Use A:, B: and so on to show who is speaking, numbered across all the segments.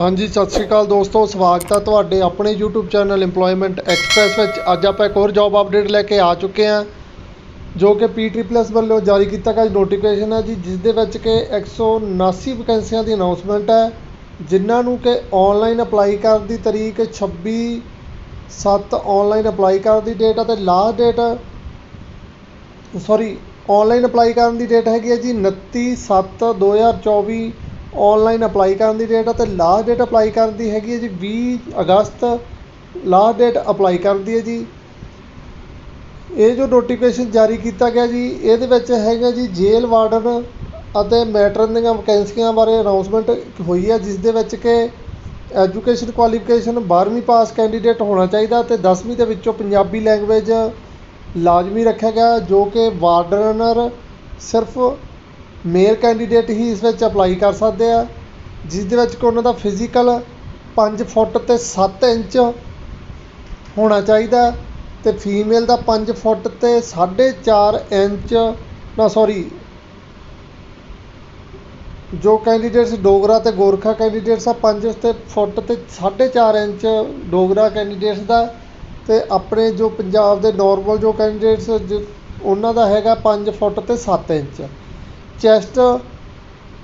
A: ਹਾਂਜੀ, ਸਤਿ ਸ਼੍ਰੀ ਅਕਾਲ ਦੋਸਤੋ, ਸਵਾਗਤ ਹੈ ਤੁਹਾਡੇ ਆਪਣੇ YouTube ਚੈਨਲ EMPLOYMENT ਐਕਸਪ੍ਰੈਸ ਵਿੱਚ। ਅੱਜ ਆਪਾਂ ਇੱਕ ਹੋਰ ਜੌਬ ਅਪਡੇਟ ਲੈ ਕੇ ਆ ਚੁੱਕੇ ਹਾਂ, ਜੋ ਕਿ ਪੀਟੀ ਪਲੱਸ ਵੱਲੋਂ ਜਾਰੀ ਕੀਤਾ ਗਿਆ ਨੋਟੀਫਿਕੇਸ਼ਨ ਹੈ ਜੀ, ਜਿਸ ਦੇ ਵਿੱਚ ਕਿ 179 ਵੈਕੈਂਸੀਆਂ ਦੀ ਅਨਾਉਂਸਮੈਂਟ ਹੈ, ਜਿਨ੍ਹਾਂ ਨੂੰ ਕਿ ਆਨਲਾਈਨ ਅਪਲਾਈ ਕਰਨ ਦੀ ਤਰੀਕ 26 7 ਆਨਲਾਈਨ ਅਪਲਾਈ ਕਰਨ ਦੀ ਡੇਟ ਹੈ ਅਤੇ last date sorry online apply ਕਰਨ ਦੀ ਡੇਟ ਹੈਗੀ ਹੈ ਜੀ 29 7 2024 ਔਨਲਾਈਨ ਅਪਲਾਈ ਕਰਨ ਦੀ ਡੇਟ ਆ ਅਤੇ ਲਾਸਟ ਡੇਟ ਅਪਲਾਈ ਕਰਨ ਦੀ ਹੈਗੀ ਹੈ ਜੀ ਵੀਹ ਅਗਸਤ ਲਾਸਟ ਡੇਟ ਅਪਲਾਈ ਕਰਨ ਦੀ ਹੈ ਜੀ। ਇਹ ਜੋ ਨੋਟੀਫਿਕੇਸ਼ਨ ਜਾਰੀ ਕੀਤਾ ਗਿਆ ਜੀ, ਇਹਦੇ ਵਿੱਚ ਹੈਗਾ ਜੀ ਜੇਲ੍ਹ ਵਾਰਡਨ ਅਤੇ ਮੈਟਰਨ ਦੀਆਂ ਵੈਕੈਂਸੀਆਂ ਬਾਰੇ ਅਨਾਉਂਸਮੈਂਟ ਹੋਈ ਹੈ ਜਿਸ ਦੇ ਵਿੱਚ ਕਿ ਐਜੂਕੇਸ਼ਨ ਕੁਆਲੀਫਿਕੇਸ਼ਨ 12ਵੀਂ ਪਾਸ ਕੈਂਡੀਡੇਟ ਹੋਣਾ ਚਾਹੀਦਾ ਅਤੇ 10ਵੀਂ ਦੇ ਵਿੱਚੋਂ ਪੰਜਾਬੀ ਲੈਂਗੁਏਜ ਲਾਜ਼ਮੀ ਰੱਖਿਆ ਗਿਆ, ਜੋ ਕਿ ਵਾਰਡਨਰ ਸਿਰਫ ਮੇਲ ਕੈਂਡੀਡੇਟ ਹੀ ਇਸ ਵਿੱਚ ਅਪਲਾਈ ਕਰ ਸਕਦੇ ਆ ਜਿਸ ਦੇ ਵਿੱਚ ਕਿ ਉਹਨਾਂ ਦਾ ਫਿਜ਼ੀਕਲ 5 ਫੁੱਟ ਅਤੇ 7 ਇੰਚ ਹੋਣਾ ਚਾਹੀਦਾ ਅਤੇ ਫੀਮੇਲ ਦਾ 5 ਫੁੱਟ ਅਤੇ 4.5 ਇੰਚ, ਨਾ ਸੌਰੀ ਜੋ ਕੈਂਡੀਡੇਟਸ ਡੋਗਰਾ ਅਤੇ ਗੋਰਖਾ ਕੈਂਡੀਡੇਟਸ ਆ 5 ਅਤੇ ਫੁੱਟ ਅਤੇ 4.5 ਇੰਚ ਡੋਗਰਾ ਕੈਂਡੀਡੇਟਸ ਦਾ ਅਤੇ ਆਪਣੇ ਜੋ ਪੰਜਾਬ ਦੇ ਨਾਰਮਲ ਜੋ ਕੈਂਡੀਡੇਟਸ ਜ ਉਹਨਾਂ ਦਾ ਹੈਗਾ 5 ਫੁੱਟ ਅਤੇ 7 ਇੰਚ। ਚੈਸਟ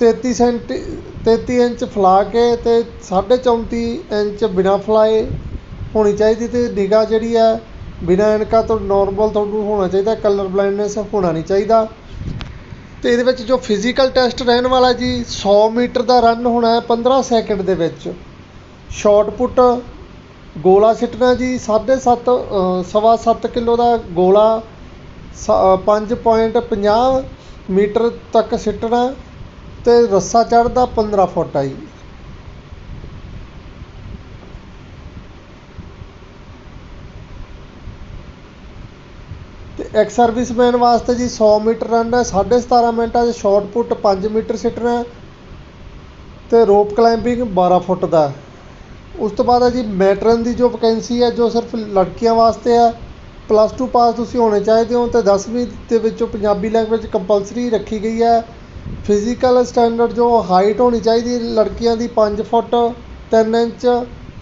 A: 33 ਸੈਂਟੀ 33 ਇੰਚ ਫਲਾ ਕੇ ਅਤੇ 34.5 ਇੰਚ ਬਿਨਾਂ ਫਲਾਏ ਹੋਣੀ ਚਾਹੀਦੀ ਅਤੇ ਨਿਗਾਹ ਜਿਹੜੀ ਹੈ ਬਿਨਾਂ ਐਨਕਾਂ ਤੋਂ ਨੋਰਮਲ ਤੁਹਾਨੂੰ ਹੋਣਾ ਚਾਹੀਦਾ ਕਲਰ ਬਲਾਈਂਡਨੈਸ ਹੋਣਾ ਨਹੀਂ ਚਾਹੀਦਾ। ਅਤੇ ਇਹਦੇ ਵਿੱਚ ਜੋ ਫਿਜ਼ੀਕਲ ਟੈਸਟ ਰਹਿਣ ਵਾਲਾ ਜੀ 100 ਮੀਟਰ ਦਾ ਰਨ ਹੋਣਾ ਹੈ 15 ਸੈਕਿੰਡ ਦੇ ਵਿੱਚ। ਸ਼ਾਟ ਪੁੱਟ ਗੋਲਾ ਸਿੱਟਣਾ ਜੀ, ਸਾਢੇ ਸੱਤ ਸਵਾ ਸੱਤ ਕਿਲੋ ਦਾ ਗੋਲਾ ਪੰਜ ਪੁਆਇੰਟ ਪੰਜਾਹ ਮੀਟਰ ਤੱਕ ਸਿੱਟਣਾ ਅਤੇ ਰੱਸਾ ਚੜ੍ਹਦਾ 15 ਫੁੱਟ ਆ ਜੀ। ਅਤੇ ਐਕਸ ਸਰਵਿਸਮੈਨ ਵਾਸਤੇ ਜੀ 100 ਮੀਟਰ ਰਨ ਹੈ ਸਾਢੇ ਸਤਾਰਾਂ ਮਿੰਟਾਂ 'ਚ ਸ਼ਾਟ ਪੁੱਟ 5 ਮੀਟਰ ਸਿੱਟਣਾ ਅਤੇ ਰੋਪ ਕਲਾਈਮਬਿੰਗ 12 ਫੁੱਟ ਦਾ। ਉਸ ਤੋਂ ਬਾਅਦ ਹੈ ਜੀ ਮੈਟਰਨ ਦੀ ਜੋ ਵੈਕੈਂਸੀ ਹੈ ਜੋ ਸਿਰਫ ਲੜਕੀਆਂ ਵਾਸਤੇ ਹੈ ਪਲੱਸ ਟੂ ਪਾਸ ਤੁਸੀਂ ਹੋਣੇ ਚਾਹੀਦੇ ਹੋ ਅਤੇ ਦਸਵੀਂ ਦੇ ਵਿੱਚੋਂ ਪੰਜਾਬੀ ਲੈਂਗੁਏਜ ਕੰਪਲਸਰੀ ਰੱਖੀ ਗਈ ਹੈ। ਫਿਜ਼ੀਕਲ ਸਟੈਂਡਰਡ ਜੋ ਹਾਈਟ ਹੋਣੀ ਚਾਹੀਦੀ ਲੜਕੀਆਂ ਦੀ 5 ਫੁੱਟ 3 ਇੰਚ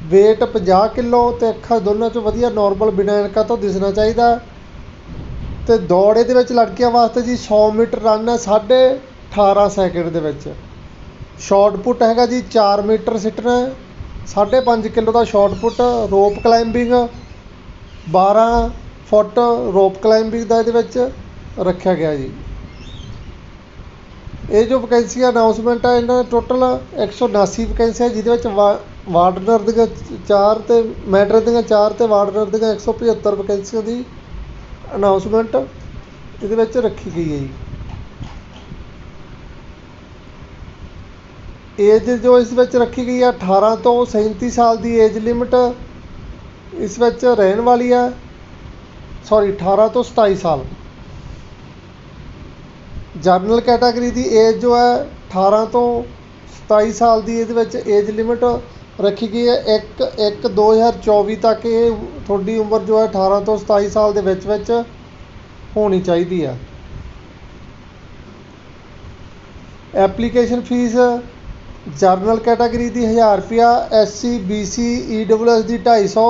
A: ਵੇਟ 50 ਕਿਲੋ ਅਤੇ ਅੱਖਾਂ ਦੋਨਾਂ 'ਚੋਂ ਵਧੀਆ ਨਾਰਮਲ ਬਿਨਾਂ ਐਨਕਾਂ ਤੋਂ ਦਿਸਣਾ ਚਾਹੀਦਾ। ਅਤੇ ਦੌੜ ਇਹਦੇ ਵਿੱਚ ਲੜਕੀਆਂ ਵਾਸਤੇ ਜੀ 100 ਮੀਟਰ ਰਨ ਹੈ ਸਾਢੇ 18 ਸੈਕਿੰਡ ਦੇ ਵਿੱਚ। ਸ਼ਾਟ ਪੁੱਟ ਹੈਗਾ ਜੀ 4 ਮੀਟਰ ਸਿੱਟਣਾ ਸਾਢੇ ਪੰਜ ਕਿਲੋ ਦਾ shot put rope climbing 12 foot rope climbing ਦਾ ਇਹਦੇ ਵਿੱਚ ਰੱਖਿਆ ਗਿਆ ਜੀ। ਇਹ ਜੋ ਵੈਕੈਂਸੀਆਂ ਅਨਾਉਂਸਮੈਂਟ ਹੈ ਇਹਨਾਂ ਦਾ ਟੋਟਲ 179 ਵੈਕੈਂਸੀਆਂ ਜਿਹਦੇ ਵਿੱਚ ਵਾ ਵਾਰਡਨਰ ਦੀਆਂ ਚਾਰ ਅਤੇ ਮੈਟਰ ਦੀਆਂ ਚਾਰ ਅਤੇ ਵਾਰਡਨਰ ਦੀਆਂ 175 ਵੈਕੈਂਸੀਆਂ ਦੀ ਅਨਾਉਂਸਮੈਂਟ ਇਹਦੇ ਵਿੱਚ ਰੱਖੀ ਗਈ ਹੈ ਜੀ। ਏਜ ਜੋ ਇਸ ਵਿੱਚ ਰੱਖੀ ਗਈ ਹੈ 18 ਤੋਂ 37 ਸਾਲ ਦੀ ਏਜ ਲਿਮਿਟ ਇਸ ਵਿੱਚ ਰਹਿਣ ਵਾਲੀ ਹੈ ਸੌਰੀ 18 ਤੋਂ 27 ਸਾਲ। ਜਰਨਲ ਕੈਟਾਗਰੀ ਦੀ ਏਜ ਜੋ ਹੈ 18 ਤੋਂ 27 ਸਾਲ ਦੀ ਇਹਦੇ ਵਿੱਚ ਏਜ ਲਿਮਿਟ ਰੱਖੀ ਗਈ ਹੈ। ਇੱਕ ਇੱਕ 2024 ਤੱਕ ਇਹ ਤੁਹਾਡੀ ਉਮਰ ਜੋ ਹੈ 18 ਤੋਂ 27 ਸਾਲ ਦੇ ਵਿੱਚ ਵਿੱਚ ਹੋਣੀ ਚਾਹੀਦੀ ਹੈ। ਐਪਲੀਕੇਸ਼ਨ ਫੀਸ ਜਰਨਲ ਕੈਟਾਗਰੀ ਦੀ 1000 ਰੁਪਿਆ S C B C E double S ਦੀ 250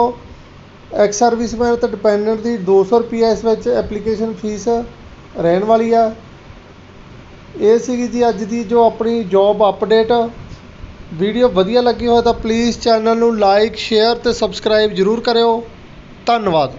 A: ਐਕਸ ਸਰਵਿਸਮੈਨ ਅਤੇ ਡਿਪੈਂਡੈਂਟ ਦੀ 200 ਰੁਪਿਆ ਇਸ ਵਿੱਚ ਐਪਲੀਕੇਸ਼ਨ ਫੀਸ ਰਹਿਣ ਵਾਲੀ ਆ। ਇਹ ਸੀਗੀ ਜੀ ਅੱਜ ਦੀ ਜੋ ਆਪਣੀ ਜੋਬ ਅਪਡੇਟ ਵੀਡੀਓ ਵਧੀਆ ਲੱਗੀ ਹੋਵੇ ਤਾਂ ਪਲੀਜ਼ ਚੈਨਲ ਨੂੰ ਲਾਈਕ ਸ਼ੇਅਰ ਅਤੇ ਸਬਸਕ੍ਰਾਈਬ ਜ਼ਰੂਰ ਕਰਿਓ। ਧੰਨਵਾਦ।